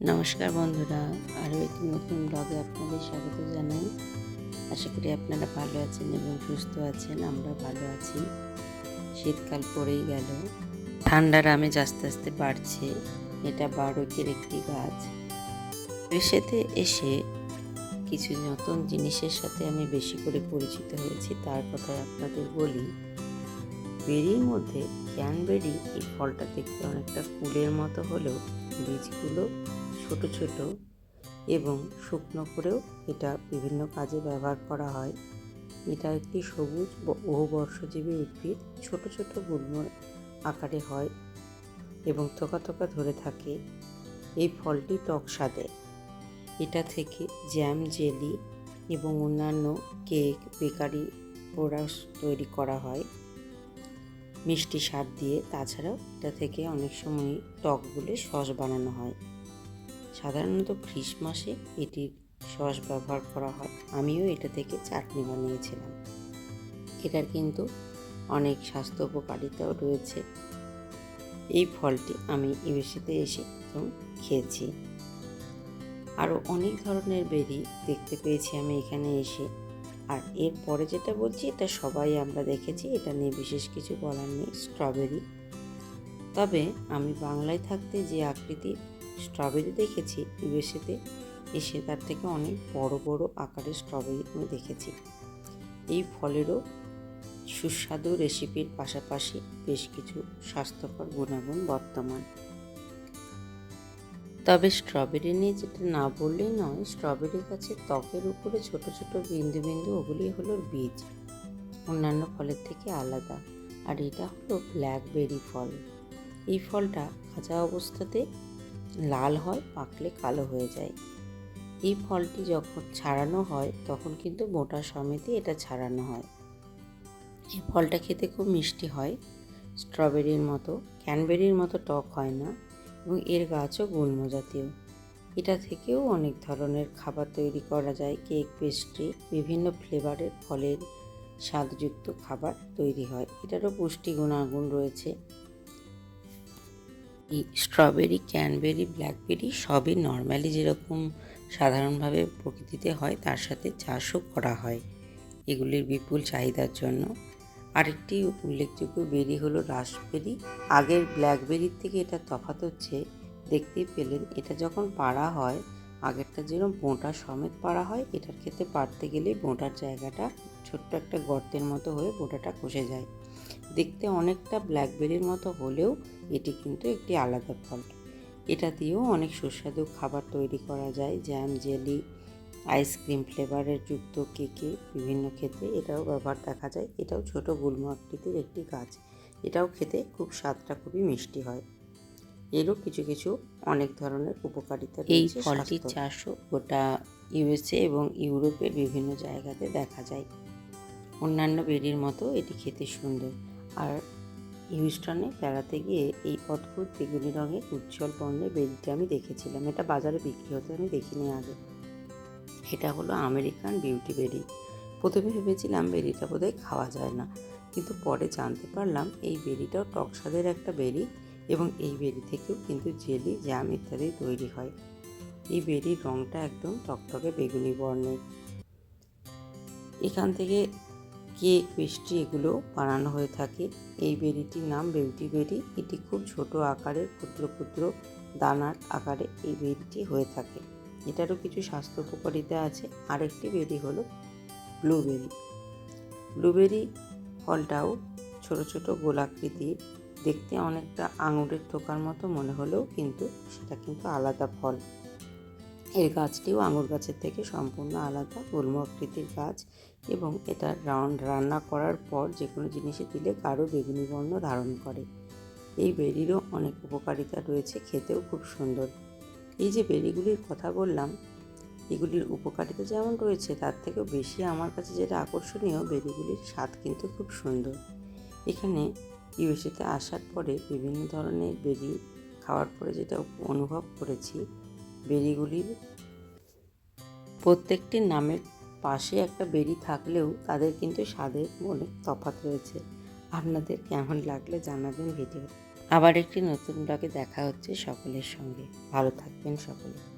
নমস্কার বন্ধুরা, আরও একটি নতুন ব্লগে আপনাদের স্বাগত জানাই। আশা করি আপনারা ভালো আছেন এবং সুস্থ আছেন, আমরা ভালো আছি। শীতকাল পড়েই গেল। ঠান্ডার আমেজ আস্তে আস্তে বাড়ছে, এটা বারোকের একটি গাছ। এসেতে এসে কিছু নতুন জিনিসের সাথে আমি বেশি করে পরিচিত হয়েছি, তার কথা আপনাদের বলি। বেরির মধ্যে ক্যানবেরি এই ফলটা দেখতে অনেকটা কুলের মতো হলেও বীজগুলো ছোট ছোট এবং শুকনো করেও এটা বিভিন্ন কাজে ব্যবহার করা হয়। এটা একটি সবুজ বহুবর্ষজীবী উদ্ভিদ। ছোট ছোট গুল্ম আকারে হয় এবং থোকা থোকা ধরে থাকে। এই ফলটি টক স্বাদে এটা থেকে জ্যাম, জেলি এবং অন্যান্য কেক, বেকারি প্রোডাক্টস তৈরি করা হয়। মিষ্টি স্বাদ দিয়ে তাছাড়াও এটা থেকে অনেক সময় টক বলে সস বানানো হয়। সাধারণত খ্রিসমাসে এটির সস ব্যবহার করা হয়। আমিও এটা থেকে চাটনি বানিয়েছিলাম। এটার কিন্তু অনেক স্বাস্থ্য উপকারিতাও রয়েছে। এই ফলটি আমি ইউএসএতে এসে প্রথম খেয়েছি। আরও অনেক ধরনের বেরি দেখতে পেয়েছি আমি এখানে এসে। আর এরপরে যেটা বলছি, এটা সবাই আমরা দেখেছি, এটা নিয়ে বিশেষ কিছু বলার নেই, স্ট্রবেরি। তবে আমি বাংলায় থাকতে যে আকৃতির স্ট্রবেরি দেখেছি, ইউএসএতে এসে তার থেকে অনেক বড় বড় আকারের স্ট্রবেরি আমি দেখেছি। এই ফলেরও সুস্বাদু রেসিপির পাশাপাশি বেশ কিছু স্বাস্থ্যকর গুণাগুণ বর্তমান। তবে স্ট্রবেরি নিয়ে যেটা না বললেই নয়, স্ট্রবেরি গাছের ত্বকের উপরে ছোট ছোট বিন্দু বিন্দু ওগুলি হলো বীজ। অন্যান্য ফলের থেকে আলাদা। আর এটা হলো ব্ল্যাকবেরি ফল। এই ফলটা কাঁচা অবস্থাতে লাল হয়, পাকলে কালো হয়ে যায়। এই ফলটি যখন ছাড়ানো হয়, তখন কিন্তু মোটা সমেতে এটা ছাড়ানো হয়। এই ফলটা খেতে খুব মিষ্টি হয়। স্ট্রবেরির মতো, ক্যানবেরির মতো টক হয় না এবং এর গাছও গুল্ম জাতীয় এটা থেকেও অনেক ধরনের খাবার তৈরি করা যায়। কেক পেস্ট্রি, বিভিন্ন ফ্লেভারের ফলের স্বাদযুক্ত খাবার তৈরি হয়। এটারও পুষ্টি গুণাগুণ রয়েছে। এই স্ট্রবেরি ক্যানবেরি ব্ল্যাকবেরি সবই নর্মালি যেরকম সাধারণভাবে প্রকৃতিতে হয়, তার সাথে চাষও করা হয়। এগুলির বিপুল চাহিদার জন্য। আরেকটি উল্লেখযোগ্য বেরি হলো রাসবেরি আগের ব্ল্যাকবেরির থেকে এটা তফাৎ হচ্ছে দেখতেই পেলেন এটা যখন পাড়া হয়, আগেরটা যেরকম বোঁটা সমেত পাড়া হয়, এটার ক্ষেত্রে পাড়তে গেলে বোঁটার জায়গাটা ছোট্ট একটা গর্তের মতো হয়ে বোঁটাটা কষে যায়। দেখতে অনেকটা ব্ল্যাকবেরির মতো হলেও এটি কিন্তু একটি আলাদা ফল। এটা দিয়েও অনেক সুস্বাদু খাবার তৈরি করা যায় জ্যাম জেলি আইসক্রিম ফ্লেভারের যুক্ত কেকে বিভিন্ন ক্ষেত্রে এটাও ব্যবহার দেখা যায়। এটাও ছোট গুল্ম আকৃতির একটি গাছ। এটাও খেতে খুব স্বাদটা খুবই মিষ্টি হয়। এরও কিছু কিছু অনেক ধরনের উপকারিতা এই ফলটির চাষও গোটা ইউএসএ এবং ইউরোপের বিভিন্ন জায়গাতে দেখা যায়। অন্যান্য বেরির মতো এটি খেতে সুন্দর। আর হিউস্টনে বেড়াতে গিয়ে এই অদ্ভুত বেগুনি রঙের উজ্জ্বল বর্ণের বেরিটা আমি দেখেছিলাম। এটা বাজারে বিক্রি হতে, আমি দেখিনি আগে। এটা হলো আমেরিকান বিউটি বেরি প্রথমে ভেবেছিলাম বেরিটা বোধহয় খাওয়া যায় না, কিন্তু পরে জানতে পারলাম এই বেরিটাও টক স্বাদের একটা বেরি এবং এই বেরি থেকেও কিন্তু জেলি, জ্যাম ইত্যাদি তৈরি হয়। এই বেরির রঙটা একদম টকটকে বেগুনি বর্ণের। এখান থেকে কেক পেস্ট্রি এগুলো বানানো হয়ে থাকে। এই বেরিটির নাম বিউটি বেরি এটি খুব ছোট আকারের ক্ষুদ্র ক্ষুদ্র দানার আকারে এই বেরিটি হয়ে থাকে। এটারও কিছু স্বাস্থ্য উপকারিতা আছে। আরেকটি বেরি হলো ব্লুবেরি। ব্লুবেরি ফলটাও ছোট ছোট গোলাকৃতির দেখতে অনেকটা আঙুরের থোকার মতো মনে হলেও কিন্তু সেটা কিন্তু আলাদা ফল। এর গাছটিও আঙুর গাছের থেকে সম্পূর্ণ আলাদা, গুল্ম আকৃতির গাছ এবং এটা রাউন্ড রান্না করার পর যে কোনো জিনিসে দিলে গাঢ় বেগুনি বর্ণ ধারণ করে। এই বেরিরও অনেক উপকারিতা রয়েছে, খেতেও খুব সুন্দর। এই যে বেরিগুলির কথা বললাম, এগুলির উপকারিতা যেমন রয়েছে, তার থেকেও বেশি আমার কাছে যেটা আকর্ষণীয়, বেরিগুলির স্বাদ কিন্তু খুব সুন্দর। এখানে ইউএসএতে আসার পরে বিভিন্ন ধরনের বেরি খাওয়ার পরে যেটা অনুভব করেছি বেরিগুলির প্রত্যেকটির নামের পাশে একটা বেরি থাকলেও তাদের কিন্তু স্বাদের অনেক তফাৎ রয়েছে। আপনাদের কেমন লাগলে জানাবেন ভিডিও আবার একটি নতুন ব্লগে দেখা হচ্ছে সকলের সঙ্গে। ভালো থাকবেন সকলে।